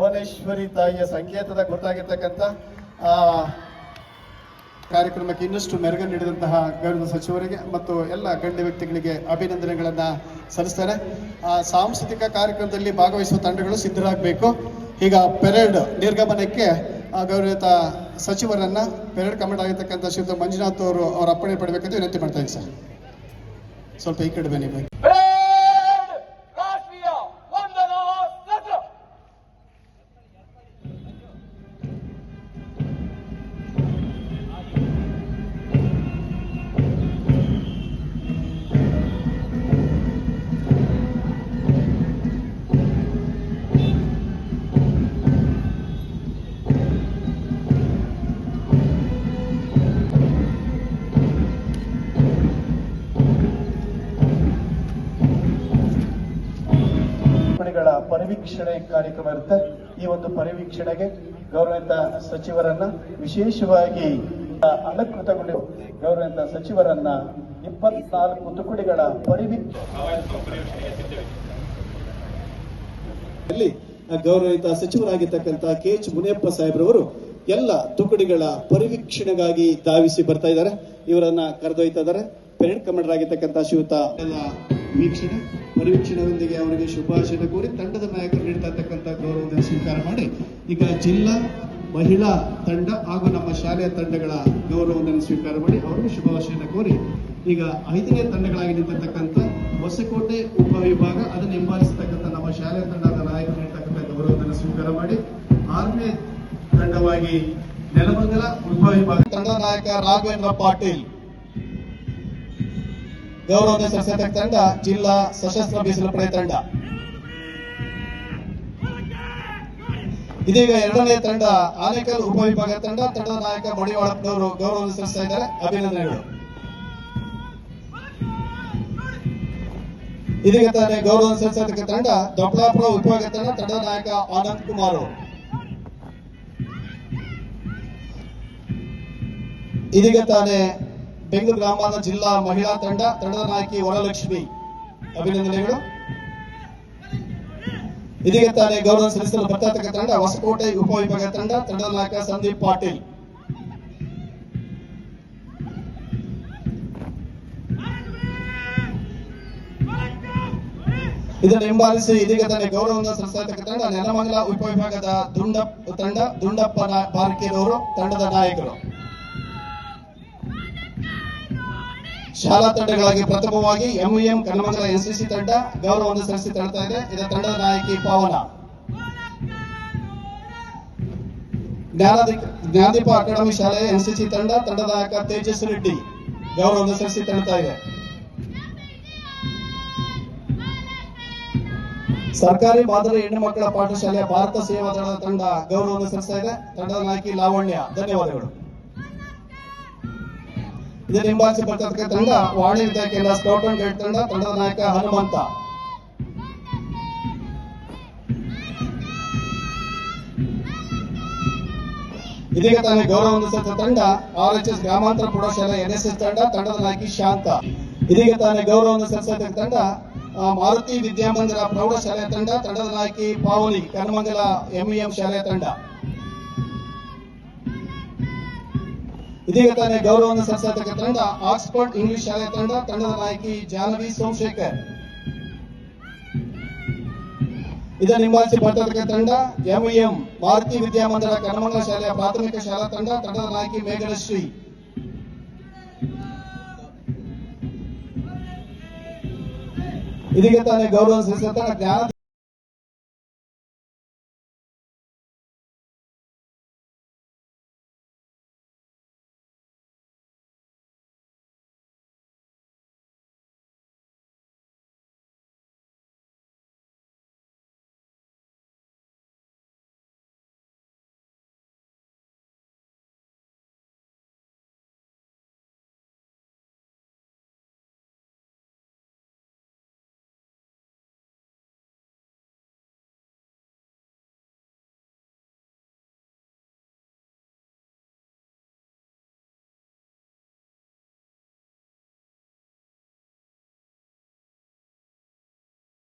ಭುವನೇಶ್ವರಿ ತಾಯಿಯ ಸಂಕೇತದ ಗುರುತಾಗಿರ್ತಕ್ಕಂಥ ಕಾರ್ಯಕ್ರಮಕ್ಕೆ ಇನ್ನಷ್ಟು ಮೆರುಗ ನೀಡಿದಂತಹ ಗೌರವ ಸಚಿವರಿಗೆ ಮತ್ತು ಎಲ್ಲ ಗಣ್ಯ ವ್ಯಕ್ತಿಗಳಿಗೆ ಅಭಿನಂದನೆಗಳನ್ನ ಸಲ್ಲಿಸ್ತಾರೆ. ಆ ಸಾಂಸ್ಕೃತಿಕ ಕಾರ್ಯಕ್ರಮದಲ್ಲಿ ಭಾಗವಹಿಸುವ ತಂಡಗಳು ಸಿದ್ಧರಾಗಬೇಕು. ಈಗ ಪೆರೇಡ್ ನಿರ್ಗಮನಕ್ಕೆ ಆ, ಗೌರವಿತ ಸಚಿವರನ್ನ ಪೆರೇಡ್ ಕಮಾಂಡ್ ಆಗಿರ್ತಕ್ಕಂಥ ಶ್ರೀಯುತ ಮಂಜುನಾಥ್ ಅವರು ಅವರ ಅಪ್ಪಣೆ ಪಡಬೇಕಂತ ವಿನಂತಿ ಮಾಡ್ತಾ ಇದ್ದೀನಿ ಸರ್. ಸ್ವಲ್ಪ ಈ ಕಡೆ ಬನ್ನಿ. ಗಳ ಪರಿವೀಕ್ಷಣೆ ಕಾರ್ಯಕ್ರಮ ಇರುತ್ತೆ. ಈ ಒಂದು ಪರಿವೀಕ್ಷಣೆಗೆ ಗೌರವಿತ ಸಚಿವರನ್ನ ವಿಶೇಷವಾಗಿ ಅಲಂಕೃತಗೊಂಡಿರುವ ಅಲಂಕೃತಗೊಂಡು ಗೌರವಿತ ಸಚಿವರನ್ನ ಇಪ್ಪತ್ನಾಲ್ಕು ತುಕುಡಿಗಳ ಪರಿವೀಕ್ಷಣೆ ಗೌರವಿತ ಸಚಿವರಾಗಿರ್ತಕ್ಕಂಥ ಕೆ ಎಚ್ ಮುನಿಯಪ್ಪ ಸಾಹೇಬ್ರವರು ಎಲ್ಲ ತುಕಡಿಗಳ ಪರಿವೀಕ್ಷಣೆಗಾಗಿ ಧಾವಿಸಿ ಬರ್ತಾ ಇದ್ದಾರೆ. ಇವರನ್ನ ಕರೆದೊಯ್ತಾ ಇದ್ದಾರೆ. ಪೆರೇಡ್ ಕಮಾಂಡರ್ ಆಗಿರ್ತಕ್ಕಂಥ ಎಲ್ಲ ವೀಕ್ಷಣೆ. ಪರಿವೀಕ್ಷಣೆಯೊಂದಿಗೆ ಅವರಿಗೆ ಶುಭಾಶಯ ಕೋರಿ ತಂಡದ ನಾಯಕರು ನೀಡ್ತಾ ಗೌರವವನ್ನು ಸ್ವೀಕಾರ ಮಾಡಿ, ಈಗ ಜಿಲ್ಲಾ, ಮಹಿಳಾ ತಂಡ ಹಾಗೂ ನಮ್ಮ ಶಾಲೆಯ ತಂಡಗಳ ಗೌರವವನ್ನು ಸ್ವೀಕಾರ ಮಾಡಿ ಅವರಿಗೆ ಶುಭಾಶಯನ ಕೋರಿ, ಈಗ ಐದನೇ ತಂಡಗಳಾಗಿ ನಿಂತಿರ್ತಕ್ಕಂಥ ಹೊಸಕೋಟೆ ಉಪವಿಭಾಗ ಅದನ್ನು ಹಿಂಬಾಲಿಸತಕ್ಕಂಥ ನಮ್ಮ ಶಾಲೆಯ ತಂಡದ ನಾಯಕರು ನೀಡ್ತಕ್ಕಂಥ ಗೌರವವನ್ನು ಸ್ವೀಕಾರ ಮಾಡಿ, ಆರನೇ ತಂಡವಾಗಿ ನೆಲಮಂಗಲ ಉಪವಿಭಾಗ ತಂಡ ನಾಯಕ ರಾಘವೇಂದ್ರ ಪಾಟೀಲ್. ಗೌರವದ ಸಲ್ಲಿಸತಕ್ಕ ತಂಡ, ಜಿಲ್ಲಾ ಸಶಸ್ತ್ರ ಮೀಸಲು ಪಡೆ ತಂಡ. ಇದೀಗ ಎರಡನೇ ತಂಡ, ಆನೇಕಲ್ ಉಪವಿಭಾಗ ತಂಡ, ತಂಡದ ನಾಯಕ ಮಡಿವಾಳಪ್ಪನವರು ಗೌರವ ಸಲ್ಲಿಸ್ತಾ ಇದ್ದಾರೆ. ಅಭಿನಂದನೆಗಳು. ಇದೀಗ ತಾನೇ ಗೌರವ ಸಲ್ಲಿಸತಕ್ಕ ತಂಡ ದೊಡ್ಡಾಪುರ ಉಪವಿಭಾಗ ತಂಡ, ತಂಡದ ನಾಯಕ ಆನಂದ್ ಕುಮಾರ್ ಇದೀಗ ತಾನೇ ಬೆಂಗಳೂರು ಗ್ರಾಮಾಂತರ ಜಿಲ್ಲಾ ಮಹಿಳಾ ತಂಡ, ತಂಡದ ನಾಯಕಿ ವರಲಕ್ಷ್ಮಿ. ಅಭಿನಂದನೆಗಳು. ಇದೀಗ ತಾನೇ ಗೌರವ ಸಲ್ಲಿಸಲು ಬರ್ತಾತಕ್ಕ ತಂಡ, ಹೊಸಕೋಟೆ ಉಪವಿಭಾಗ ತಂಡ, ತಂಡದ ನಾಯಕ ಸಂದೀಪ್ ಪಾಟೀಲ್. ಇದನ್ನು ಹಿಂಬಾಲಿಸಿ ಇದೀಗ ತಾನೇ ಗೌರವವನ್ನು ಸಲ್ಲಿಸತಕ್ಕ ತಂಡ, ನೆಲಮಂಗಲ ಉಪವಿಭಾಗದ ದುಂಡ, ತಂಡ, ದುಂಡಪ್ಪ ಬಾರ್ಕೇರವರು ತಂಡದ ನಾಯಕರು. ಶಾಲಾ ತಂಡಗಳಿಗೆ ಪ್ರಥಮವಾಗಿ ಎಂಇಎಂ ಕನ್ನಮಂಗಲ ಎನ್ಸಿಸಿ ತಂಡ ಗೌರವವನ್ನು ಸಲ್ಲಿಸಿ ತಳ್ತಾ ಇದೆ. ಇದರ ತಂಡದ ನಾಯಕಿ ಪಾವನ. ಜ್ಞಾನದೀಪ ಅಕಾಡೆಮಿ ಶಾಲೆಯ ಎನ್ಸಿಸಿ ತಂಡ, ತಂಡದ ನಾಯಕ ತೇಜಸ್ ರೆಡ್ಡಿ ಗೌರವವನ್ನು ಸಲ್ಲಿಸಿ ತಳ್ತಾ ಇದೆ. ಸರ್ಕಾರಿ ಮಾದರಿ ಹೆಣ್ಣು ಮಕ್ಕಳ ಪಾಠಶಾಲೆಯ ಭಾರತ ಸೇವಾ ದಳದ ತಂಡ ಗೌರವವನ್ನು ಸಲ್ಲಿಸ್ತಾ ಇದೆ. ತಂಡದ ನಾಯಕಿ ಲಾವಣ್ಯ, ಧನ್ಯವಾದಗಳು. ಇದನ್ನು ಹಿಂಬಾಲಿಸಿ ಬರ್ತಕ್ಕಂಥ ತಂಡ ವಾಣಿಜ್ಯ ಕೇಂದ್ರ ಸ್ಕೌಟ್ ಅಂಡ್ ಗೈಡ್ ತಂಡ, ತಂಡದ ನಾಯಕ ಹನುಮಂತ. ಇದೀಗ ತಾನೇ ಗೌರವವನ್ನು ಸತ್ತ ತಂಡ ಆರ್ ಎಚ್ ಎಸ್ ಗ್ರಾಮಾಂತರ ಪ್ರೌಢಶಾಲೆ ಎಸ್ ತಂಡ, ತಂಡದ ನಾಯಕಿ ಶಾಂತ. ಇದೀಗ ತಾನೇ ಗೌರವವನ್ನು ಸಲ್ಲಿಸಿದ ತಂಡ ಮಾರುತಿ ವಿದ್ಯಾಮಂದಿರ ಪ್ರೌಢಶಾಲೆಯ ತಂಡ, ತಂಡದ ನಾಯಕಿ ಪಾವನಿ ಕರ್ಮಂಗಲ ಎಂಇಎಂ ಶಾಲೆಯ ತಂಡ. ಇದೀಗ ತಾನೇ ಗೌರವವನ್ನು ಸಲ್ಲಿಸತಕ್ಕ ತಂಡ ಆಕ್ಸ್ಫರ್ಡ್ ಇಂಗ್ಲಿಷ್ ಶಾಲೆ ತಂಡ ತಂಡದ ನಾಯಕಿ ಜಾಹ್ನವಿ ಸೋಮಶೇಖರ್. ಇದನ್ನು ಹಿಂಬಾಲಿಸಿ ಬರ್ತಕ್ಕಂಥ ತಂಡ ಎಂಇಎಂ ಮಾರುತಿ ವಿದ್ಯಾಮಂದಿರ ಕನ್ನಮಂಗಲ ಶಾಲೆಯ ಪ್ರಾಥಮಿಕ ಶಾಲಾ ತಂಡ, ತಂಡದ ನಾಯಕಿ ಮೇಘಲಶ್ರೀ ಇದೀಗ ತಾನೇ ಗೌರವ ಜ್ಞಾನ